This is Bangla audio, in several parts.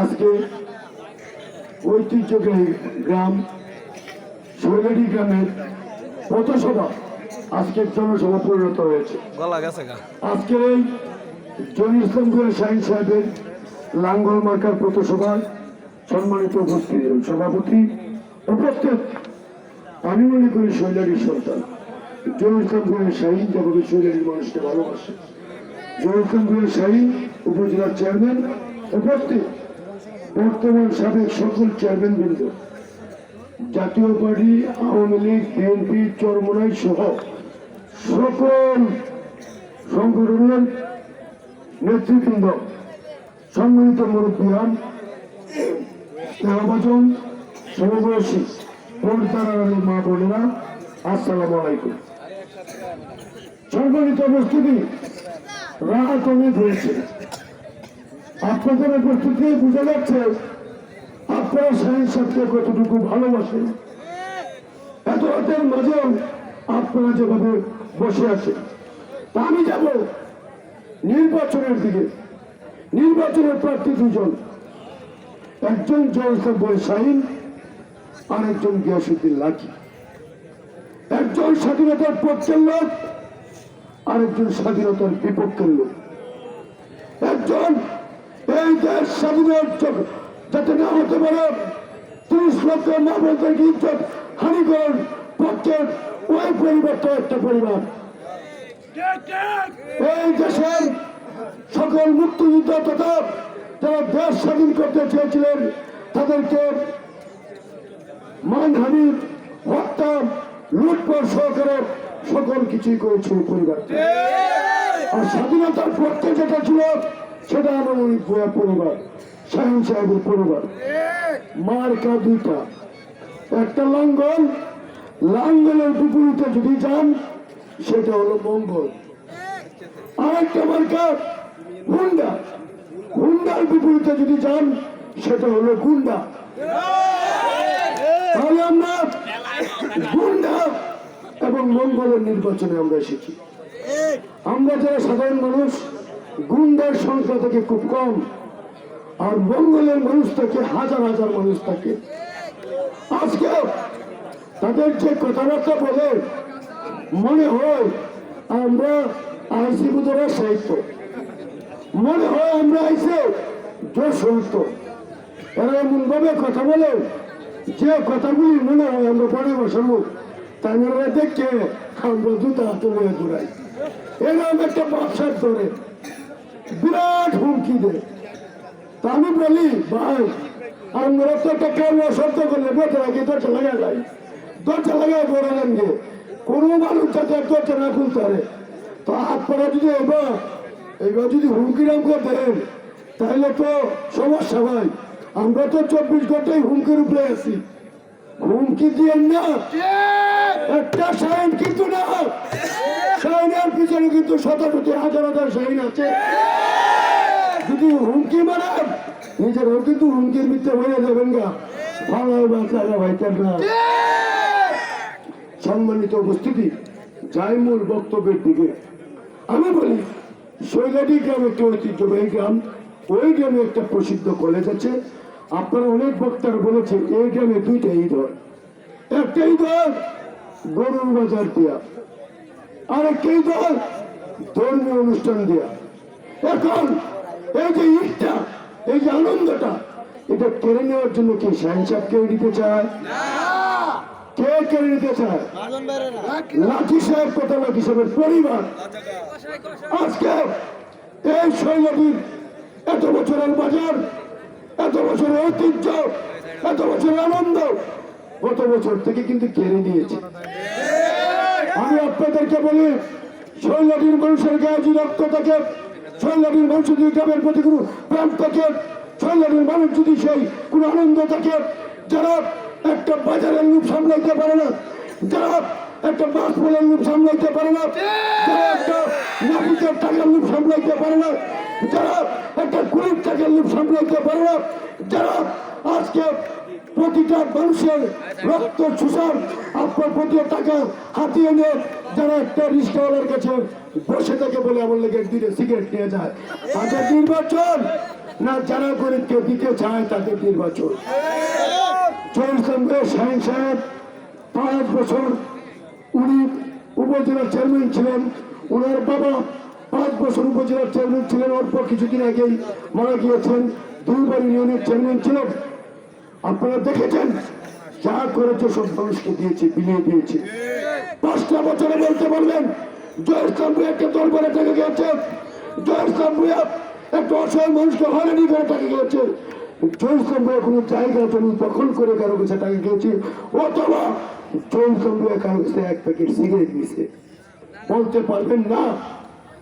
আজকে ঐতিহ্যগ্রাহী গ্রাম শৈলারি গ্রামের পথসভা আজকের জনসভা পরিণত হয়েছে। আজকের এই ইসলাম শাহিন সাহেবের লাঙ্গল মার্কার পথসভায় সম্মানিত উপস্থিত সভাপতি উপস্থিত আমি মনে করি শৈলারির সন্তান। জনি ইসলাম শাহিন যেভাবে শৈলারির মানুষকে ভালোবাসে। গুলের শাহিন উপজেলার চেয়ারম্যান উপস্থিত বর্তমান সাবেক সকল চেয়ারম্যান বৃন্দ Jatiya party, Awami league, BNP, Charmonai সহ সকল সংগঠনের নেতৃবৃন্দ, সম্মানিত মুরব্বীরান স্নেহভাজন সমবয়সী পর্দার মা বোনেরা, আসসালামু আলাইকুম। সম্মানিত উপস্থিতি রাত অনেক হয়েছে আপনাদের উপস্থিতি বোঝা যাচ্ছে, আপনারা সাহেব সাহেবকে কতটুকু ভালোবাসেন এত রাতের মাঝেও আপনারা যেভাবে বসে আছেন, তা আমি যাব নির্বাচনের দিকে। নির্বাচনের প্রার্থী দুজন, একজন জয়সব বয় শাহিন আর একজন গিয়াসুদ্দিন লাকি একজন স্বাধীনতার পক্ষের লোক আর একজন স্বাধীনতার বিপক্ষের লোক। একজন এই দেশ স্বাধীনের জন্য যাতে না হতে পারে তিরিশ লক্ষ নাগরিকদের ইজ্জত হানি করার পক্ষের ওই পরিবর্তন একটা পরিবার। এই দেশের সকল মুক্তিযুদ্ধ তথা যারা দেশ স্বাধীন করতে চেয়েছিলেন, তাদেরকে মানহানি হত্যা লুটপাট সহকারে সকল কিছুই করেছে ওই পরিবার আর স্বাধীনতার পক্ষে যেটা ছিল, সেটা আমার ওই পরিবার, শাহিন সাহেবের পরিবার। মার্কা দুইটা। একটা লাঙ্গল, লাঙ্গলের বিপরীতে যদি যান, সেটা হলো মঙ্গল। আরেকটা মার্কা হুন্ডা। হুন্ডার বিপরীতে যদি যান, সেটা হলো গুন্ডা। আমরা এবং মঙ্গলের নির্বাচনে আমরা এসেছি। আমরা যারা সাধারণ মানুষ গুন্ডার সংখ্যা থেকে খুব কম, আর মঙ্গলের মানুষ থাকে হাজার হাজার মানুষ থাকে। আজকে তাদের যে কথাবার্তা বলে মনে হয় আমরা আইসি বুধরা সাহিত্য। মনে হয় আমরা আইসে জোর সাহিত্য। এরা এমন ভাবে কথা বলে যে কথাগুলি মনে হয় আমরা পরে বসাবো তাই ওরা দেখে আমরা জুতা হাতে নিয়ে ঘুরাই। এরকম একটা ব্যবসার ধরে বিরাট হুমকি দেয়। তা আমি বলি, ভাই, আমরা তো একটা কাম শব্দ করলে বেঁচে রাখি দরজা লাগা যায় দরজা লাগায় বড়লেন যে কোনো মানুষ যাতে দরজা না খুলতে পারে। তো আপনারা যদি এবার এবার যদি হুমকিরাম করে দেন, তাহলে তো সমস্যা ভাই। আমরা তো চব্বিশ ঘন্টায় হুমকির উপরে আছি। হুমকি দিয়ে না। একটা সাইন কিন্তু না। সাইনের পিছনে কিন্তু শত শত হাজার হাজার সাইন আছে। যদি হুমকি মারান নিজেরাও কিন্তু হুমকির মিথ্যে হয়ে যাবেন গা। ভালো বাচ্চারা ভাইতেন না সম্মানিত উপস্থিতি যাই মূল বক্তব্যের দিকে। আমি বলি শৈলাটি গ্রাম একটি ঐতিহ্যবাহী গ্রাম। ওই গ্রামে একটা প্রসিদ্ধ কলেজ আছে। আপনারা অনেক বক্তারা বলেছেন, এই গ্রামে দুইটা ঈদ হয়। একটা ঈদ হয় গরুর বাজার দেয়া আর একটা ঈদ হয় ধর্মীয় অনুষ্ঠান দেয়া। এখন এই যে ঈদটা, এই যে আনন্দটা, এটা কেড়ে নেওয়ার জন্য কি সাহেব কেউ নিতে চায়? কে কেড়ে নিতে চায়? লাঠি সাহেব কথা লাঠি সাহেবের পরিবার। আজকে এই শৈলবীর এত বছরের বাজার এত বছরের ঐতিহ্য, এত বছরের আনন্দ, গত বছর থেকে কিন্তু কেড়ে নিয়েছে। আমি আপনাদেরকে বলি, শৈলবীর মানুষের গায়ে যে রক্ত থাকে, শৈলবীর মানুষ যদি গ্রামের প্রতি কোনো প্রাণ থাকে, শৈলবীর মানুষ যদি সেই কোনো আনন্দ থাকে, যারা একটা বাজারের লোক সামলাইতে পারে না, যারা একটা মাছ ফুলের লোক সামলাইতে পারে না, যারা একটা নাপিতের টাকার লোক সামলাইতে পারে না যারা একটা গরিব টাকার লোক সামলাইতে পারে না। যারা আজকে প্রতিটা মানুষের রক্ত চুষার আপনার প্রতি টাকা হাতিয়ে নিয়ে যারা একটা রিস্কাওয়ালার কাছে বসে থেকে বলে আমার লেগে দিনে সিগারেট নিয়ে যায়। তাদের নির্বাচন না যারা গরিবকে দিতে চায় তাদের নির্বাচন। জয়সঙ্গে শাহিন সাহেব, পাঁচ বছর উনি উপজেলার চেয়ারম্যান ছিলেন। ওনার বাবা পাঁচ বছর উপজেলার চেয়ারম্যান ছিলেন অল্প, কিছুদিন আগেই মারা গিয়েছেন। দুইবার ইউনিয়নের চেয়ারম্যান ছিলেন আপনারা দেখেছেন, যা করেছে সব মানুষকে দিয়েছে, বিলিয়ে দিয়েছে। পাঁচটা বছরে বলতে বললেন জয়ের জয়ের সাম্বুয়া একটা অসহায় মানুষকে হয়রানি করে টাকা গিয়েছে। জয়ের কোনো জায়গা জমি দখল করে কারও কাছে টাকা গিয়েছে। অথবা জয়ের কারও কাছে এক প্যাকেট সিগারেট নিছে। বলতে পারবেন না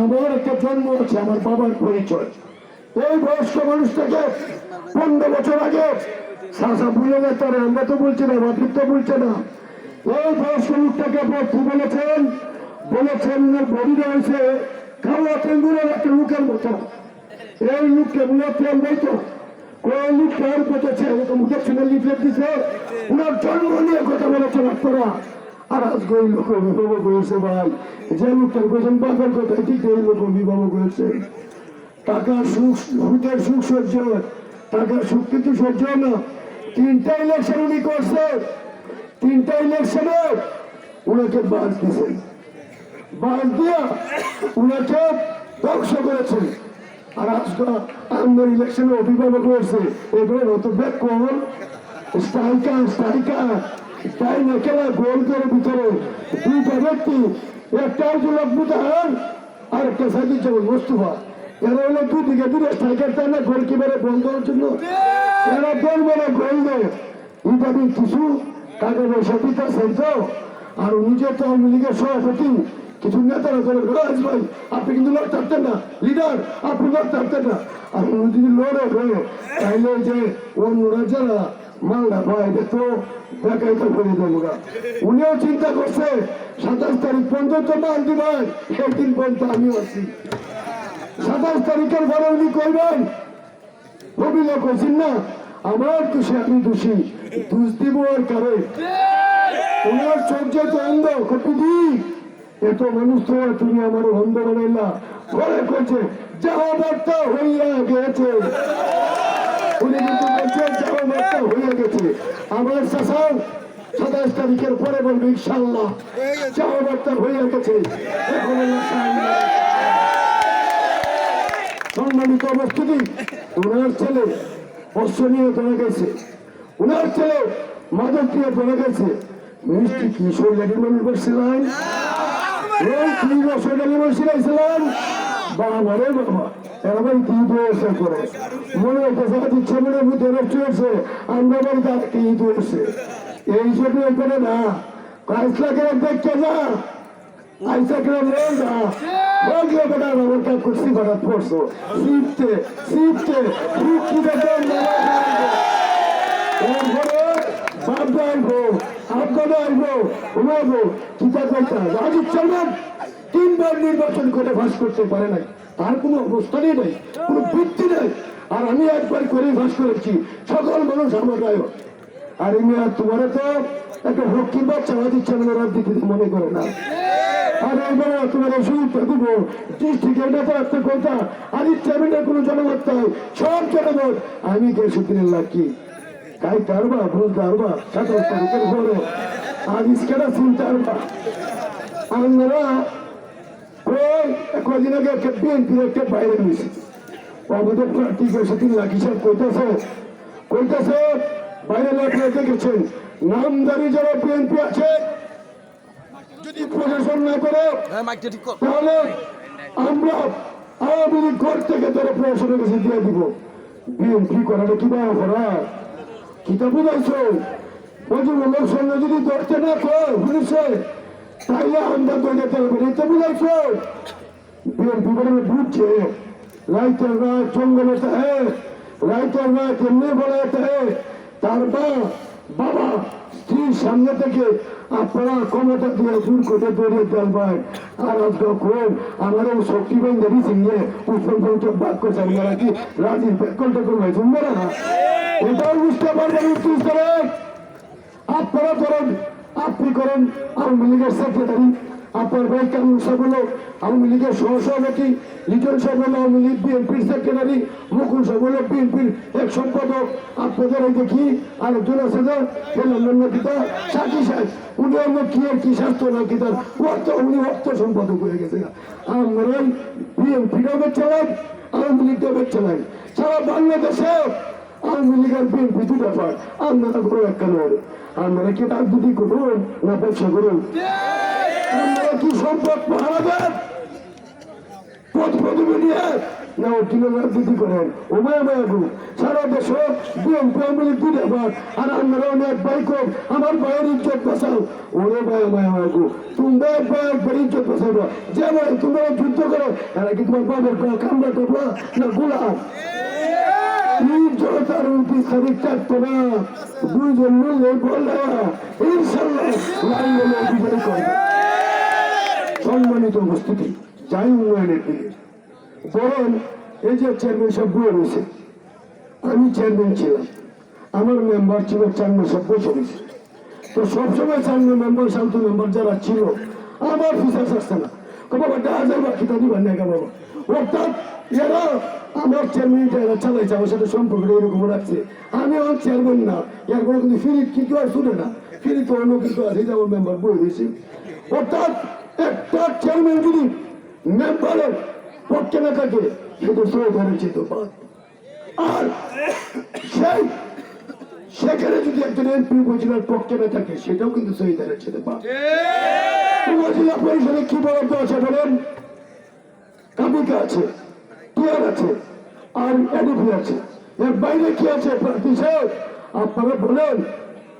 আমার একটা জন্ম আছে, আমার বাবার পরিচয়। এই বয়স্ক মানুষটাকে পনেরো বছর আগে শাসা ভুলে তারা আমরা তো বলছি না বাপির তো বলছে না। এই বয়স্ক লোকটাকে আপনার কি বলেছেন? বলেছেন বডি রয়েছে খাওয়া তেঙ্গুরের একটা লোকের মতো। এই লোককে মনে তেল বইতো কোন লোক কার পেতেছে ওকে মুখের সঙ্গে লিফলেট দিছে, ওনার জন্ম নিয়ে কথা বলেছেন আপনারা। আর আজকে ওই লোক অভিভাবক হয়েছে ভাই। যে লোকটার কোথায় বাপের কথা ঠিক এই লোক অভিভাবক হয়েছে টাকার সুখ সুখের সুখ সহ্য টাকার সুখ কিন্তু সহ্য হয় না। তিনটা ইলেকশন উনি করছে। তিনটা ইলেকশনে ওনাকে বাদ দিয়েছেন বাদ দিয়া ওনাকে ধ্বংস করেছেন আর আজকে আমাদের ইলেকশনে অভিভাবক হয়েছে। এগুলো অত ব্যাক কর স্ট্রাইকার স্ট্রাইকার। তাই না খেলা গোল করে ভিতরে দুইটা ব্যক্তি, একটা হচ্ছে বুধার আর একটা সাইকেল যাবে মোস্তফা। এরা হলো দুদিকে দুটো স্ট্রাইকার তাই না? গোলকিপারে বল দেওয়ার জন্য। এরা গোল বলে গোল দেয়। ইত্যাদি কিছু টাকা পয়সা দিতেছেন তো। আর নিজে তো আওয়ামী লীগের সভাপতি, কিছু নেতারা করে রাজ ভাই, আপনি কিন্তু লড় থাকতেন না। লিডার, আপনি লড় থাকতেন না। আর উনি যদি লড়ে তাইলে যে অন্যরা যারা মালদা ভাই তো দেখাই তো করে দেবো উনিও চিন্তা করছে, সাতাশ তারিখ পর্যন্ত মাল দিবেন সেই পর্যন্ত আমি আছি। সাতাশ তারিখের পরে উনি করবেন অভিযোগ করছেন না? আমার দোষে আমি দোষী, দোষ দিব আর কারে? ওনার চোখ যে তো অন্ধ কপিদি এত মানুষ তো তুমি আমার অন্ধ বানাইলা। ঘরে করছে যাওয়া বার্তা হইয়া গেছে উনি কিন্তু বলছেন যাওয়া বার্তা হইয়া গেছে আমার শাসন সাতাশ তারিখের পরে বলবে ইনশাল্লাহ যাওয়া বার্তা হইয়া গেছে সম্মানিত উপস্থিতি ওনার ছেলে অস্ত্র ধরা গেছে। ওনার ছেলে মাদক নিয়ে ধরা গেছে। মিষ্টি কি শৈলানি মানুষ বসছিলেন কি শৈলানি বসছিলেন বাবা রে বাবা এবার কি হয়েছে করে। মনে হচ্ছে যা দিচ্ছে মনে বুদ্ধি নষ্ট হয়েছে, আমরা বাড়িতে আরেকটা ঈদ হয়েছে। এই জন্য এখানে না। কাজটাকে দেখতে না আইসা করে নেই না বললে বেটা আমার কাজ করছি বেটা পড়ছো শিখতে শিখতে এরপরে বাপ আইবো আপনারা আইবো ঘুমাবো চিন্তা করতে রাজীব চলবেন তিনবার নির্বাচন করে ভাস করতে পারে নাই। তার কোনো অবস্থানই নেই, কোনো ভিত্তি নেই। আর আমি একবার করে ভাস করেছি। সকল মানুষ আমার গায়ক আর এমনি আর তোমার তো একটা ভক্তি বাচ্চা দিচ্ছে না দিতে মনে করে না। আর এবার তোমার সুযোগটা দিব ডিস্ট্রিক্টের নেতা একটা কথা। আর ইচ্ছামিনের কোনো জনমত সব জনমত। আমি কে সুদিনের লাকি? তাই পারবা বুঝতে পারবা সাতাশ তারিখের পরে আজ ইস্কেটা চিনতে পারবা আমরা ওই কদিন আগে একটা বিএনপির একটা বাইরে নিয়েছি। আমাদের প্রার্থী সেদিন লাকি সাহেব কইতেছে কইতেছে বাইরে লোকরা দেখেছেন নামদারি যারা বিএনপি আছে যদি প্রশাসন না করে হ্যাঁ কর। তাহলে আমরা আওয়ামী লীগ ঘর থেকে তারা প্রশাসনের কাছে দিয়ে দিব। বিএনপি করাটা কি বা অপরাধ? কিতা বুঝাইছো? যে লোক সঙ্গে যদি ধরতে না কয় পুলিশে তাইলে আমরা দলে তেল বেরিয়েছে বুঝাইছো বিএনপি করে বুঝছে। রাইতের রাত, জঙ্গলে হে রাইতের রাত এমনি বলে হে তার মা, বাবা স্ত্রীর সামনে থেকে আপনারা ক্ষমতা দিয়ে ভাই। আর আমার শক্তি ব্যাংক দেখি সিংহে পঞ্চক বাক্য চালিয়ে রাখি টেকল শুনবে না? এটাও বুঝতে উত্তর আপনারা ধরেন আপনি করেন, আওয়ামী লীগের সেক্রেটারি, আপনার ভাই কামরুল সাহেব হলো আওয়ামী লীগের সহসভাপতি, লিটন সাহেব হলো আওয়ামী লীগ বিএনপির সেক্রেটারি, মুকুল সাহেব হলো বিএনপির এক সম্পাদক। আপনাদের এই দেখি আরেকজন আছে যে কিতা সাকি সাহেব। উনি অন্য কি আর কি স্বাস্থ্য না কি তার? অর্থ, উনি অর্থ সম্পাদক হয়ে গেছে। আমরা বিএনপিটাও চালাই আওয়ামী লীগটাও চালাই সারা বাংলাদেশে আওয়ামী লীগ আর বিএনপি দুটা পায় আপনারা করো একটা নয় আপনারা কি দুটি করুন না ব্যবসা করুন আপনারা কি সম্পদ পাহারা পথ প্রদীপে নিয়ে না ও কিলো রাজনীতি করেন ও মায়া মায়া সারা দেশে বিএনপি আওয়ামী লীগ দুটা পায় আর আপনারা অনেক ভাই কর আমার ভাইয়ের ইজ্জত বাঁচাও ওরে মায়া মায়া মায়া গু তোমরা একবার ইজ্জত বাঁচাবো যে ভাই তোমরা যুদ্ধ করো এরা কি তোমার বাবার কামড়া টোপলা না সম্মানিত উপস্থিতি যাই উন্নয়নের দিকে। বরং এই যে চেয়ারম্যান সব রয়েছে, আমি চেয়ারম্যান ছিলাম। আমার মেম্বার ছিল চেয়ারম্যান সব বসে তো সবসময় চেয়ারম্যান মেম্বার শান্ত মেম্বার যারা ছিল, আমার ফিসার আসছে না। বাবা দেখা যায় বা খিতা দিবেন না কেন বাবা? অর্থাৎ এরা আমার চেয়ারম্যান যারা চালাইছে আমার সাথে সম্পর্ক এরকম রাখছে আমি আমার চেয়ারম্যান না, এরপরে কিন্তু ফিরিট কি কেউ আর শুনে না। ফিরিট অন্য কিছু আছে যে আমার মেম্বার বই রয়েছে অর্থাৎ একটা চেয়ারম্যান যদি মেম্বারের পক্ষে না থাকে সেটা সরকারের বাদ আর সেই, সেখানে যদি একজন এমপি উপজেলার পক্ষে না থাকে, সেটাও কিন্তু সহিদারের বাদ উপজেলা পরিষদে কি বরাদ্দ আছে বলেন? কাবিকা আছে টিয়ার আছে। আর এডিপি আছে। এর বাইরে কি আছে, প্রার্থী সাহেব? আপনারা বলেন,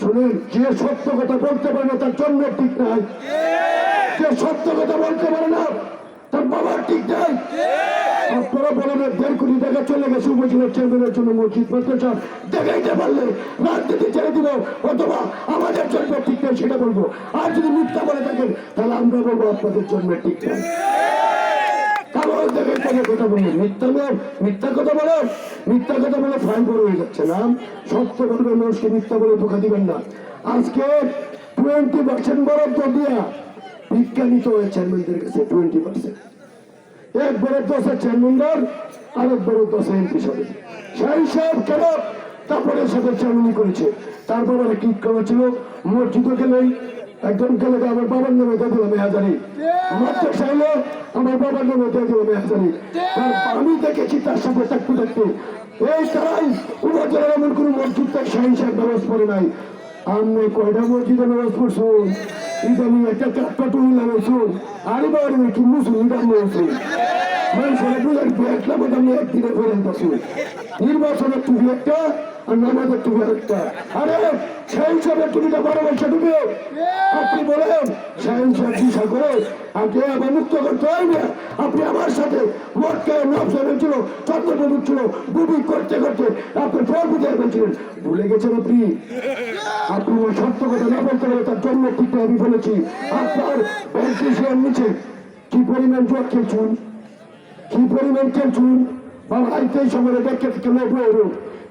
শুনেন, যে সত্য কথা বলতে পারে না, তার জন্য ঠিক নাই। যে সত্য কথা বলতে পারে না, তার বাবার ঠিক নাই। আপনারা বলেন দেড় কোটি টাকা চলে গেছে উপজেলার চেয়ারম্যানের জন্য মসজিদ করতে চান দেখাইতে পারলে রাজনীতি ছেড়ে দিব, অথবা আমাদের জন্য ঠিক নাই, সেটা বলব। আর যদি মিথ্যা বলে থাকেন, তাহলে আমরা বলব আপনাদের জন্য ঠিক নাই। তাকে কথা বললেন মিথ্যা নয় মিথ্যা কথা বলে মিথ্যা কথা বলে ফাইন করে হয়ে যাচ্ছে, না? সত্য বলবেন মানুষকে মিথ্যা বলে ধোকা দিবেন না। আজকে টোয়েন্টি পার্সেন্ট বরাদ্দ দিয়া বিজ্ঞানিত হয়ে চেয়ারম্যানদের কাছে টোয়েন্টি পার্সেন্ট এক বরাদ্দ আছে চেয়ারম্যানদের আরেক বরাদ্দ আছে এমপি সাহেব। সেই সাহেব কেন তারপরে সাথে চেয়ারম্যানি করেছে? তারপর আবার কি করেছিল মসজিদও গেলেই একজন তো আমার বাবার নামে দিয়ে দিলাম হাজারি মাত্র চাইলে আমার বাবার নামে দিয়ে দিলাম হাজারি আমি দেখেছি তার সাথে থাকতে থাকতে এই তারাই উপজেলার এমন কোনো মসজিদ তার সাহেব নামাজ পড়ে নাই। আমি কয়টা মসজিদে নামাজ পড়ছুন? ইদানি একটা চারটা টুল লাগাইছুন আরে বাড়ি কি মুসলিম দাম রয়েছে মানুষের বুঝেন একটা বোধ আমি একদিনে ফেরেন পাচ্ছি নির্বাচনের টুপি একটা নামাজের টুপি একটা আরে সেই হিসাবে টুপিটা বড় বলছে টুপি আপনি বলেন সায়েন্স চিকিৎসা করে আপনি আবার মুক্ত করতে না আপনি আমার সাথে মটকে নবসা ছিল চন্দ্রপ্রভু ছিল বুবি করতে করতে আপনি ফল বুঝে বলছিলেন ভুলে গেছেন আপনি আপনি ওই সত্য কথা না বলতে পারে তার জন্য ঠিক আমি বলেছি আপনার ব্যাংকের নিচে কি পরিমাণ জোর খেলছুন? কি পরিমাণ খেলছুন? বাবা আইতে সময় দেখে কেন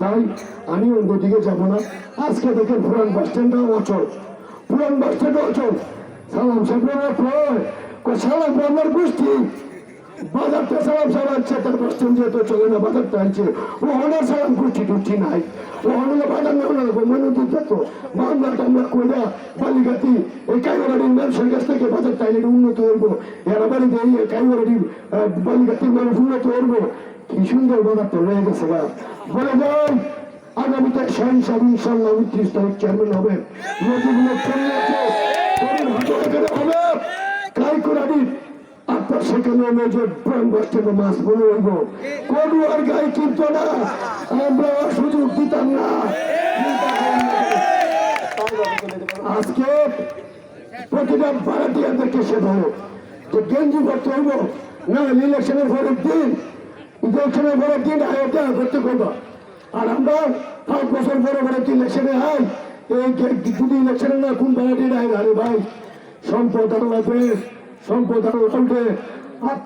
তাই আমি অন্যদিকে যাব না। আজকে দেখে পুরান বাস স্ট্যান্ডও অচল পুরান বাস স্ট্যান্ডও অচল সালাম সাহেবের সালাম, আমার গোষ্ঠী। বাজারটা সালাম তার বাস্তব যেহেতু চলে না, বাজারটা আছে ও অনার সালাম টুচ্ছি নাই। ও অনলে বাজার না ওনার মনে দিতে তো মামলাটা আমরা এই মানুষের কাছ থেকে বাজারটা এনে উন্নত করব। এরা বাড়িতে এই কাইবাড়ির বালিগাতির মানুষ উন্নত করব। সুন্দর বাজারটা রয়ে গেছে বলে যাই, আগামীতে শাহিন সাহেব ইনশাল্লাহ উনত্রিশ তারিখ চেয়ারম্যান হবে। নদীগুলো হবে কাইকুরাডির আপনার সেখানে আর সুযোগ না। আজকে প্রতিটা ধরো করতে না ইলেকশনের পরের দিন ইলেকশনের পরের দিন আয়োটা করতে করব। আর আমরা পাঁচ বছর পরে পরে তুই ইলেকশনে আয় এই যদি ইলেকশনে না, কোন ভাড়াটিয়া আয় আরে ভাই? সম্পদ আরও লাগবে, সম্পদ আরও আর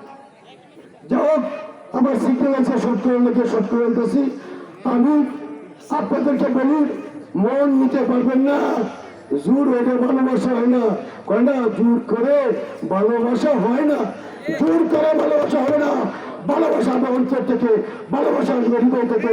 যাই আমার সিগন্যাল আছে, শর্ট করে লেগে শর্ট বলতেছি। আমি আপনাদেরকে বলি, মন নিতে পারবেন না। জোর হয়ে ভালোবাসা হয় না। কয় না, জোর করে ভালোবাসা হয় না। জোর করে ভালোবাসা হবে না। ভালোবাসা আমার অন্তর থেকে ভালোবাসা আসবে হৃদয় থেকে।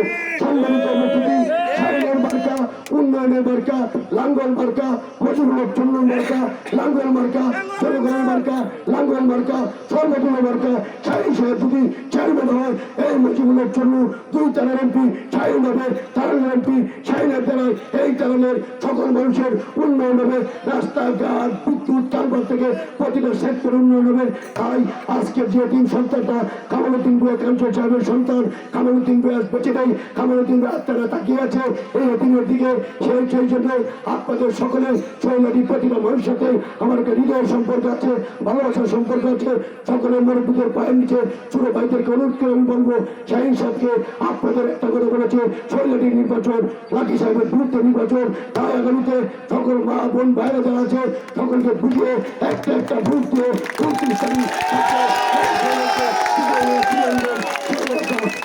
অতিথি সারের মার্কা, উন্নয়নের মার্কা, লাঙ্গল মার্কা প্রচুর চন্দন মার্কা, লাঙ্গল মার্কা, জনগণের মার্কা, লাঙ্গল মার্কা, সর্বদলীয় মার্কা চাই সাহেব যদি চেয়ারম্যান হয়, এই মুজিবুলের জন্য দুই তারের এমপি শাহিন হবে তারানের এমপি শাহিনের দ্বারাই এই তারানের সকল মানুষের উন্নয়ন হবে রাস্তাঘাট বিদ্যুৎ কালবার থেকে প্রতিটা সেক্টর উন্নয়ন হবে। তাই আজকের যে তিন সন্তানটা কামালুদ্দিন বুয়া কাঞ্চল সাহেবের সন্তান কামালুদ্দিন বুয়া বেঁচে নেই কামালুদ্দিন বুয়া তারা তাকিয়ে আছে, এই দিনের দিকে, সেই সেই জন্য আপনাদের সকলে শৈলাটি প্রতিটা মানুষের সাথে আমার একটা হৃদয় সম্পর্ক আছে, ভালোবাসার সম্পর্ক আছে, সকলের মুরব্বীদের পায়ের নিচে ছোট ভাইদেরকে অনুরোধ করে আমি বলব শাহিন সাহেবকে আপনাদের একটা করে বলেছে শৈলাটি নির্বাচন লাকি সাহেবের বিরুদ্ধে নির্বাচন, তাই আগামীতে সকল মা, বোন, ভাইরা যারা আছে, সকলকে বুঝিয়ে একটা একটা ভোট দিয়ে উনত্রিশ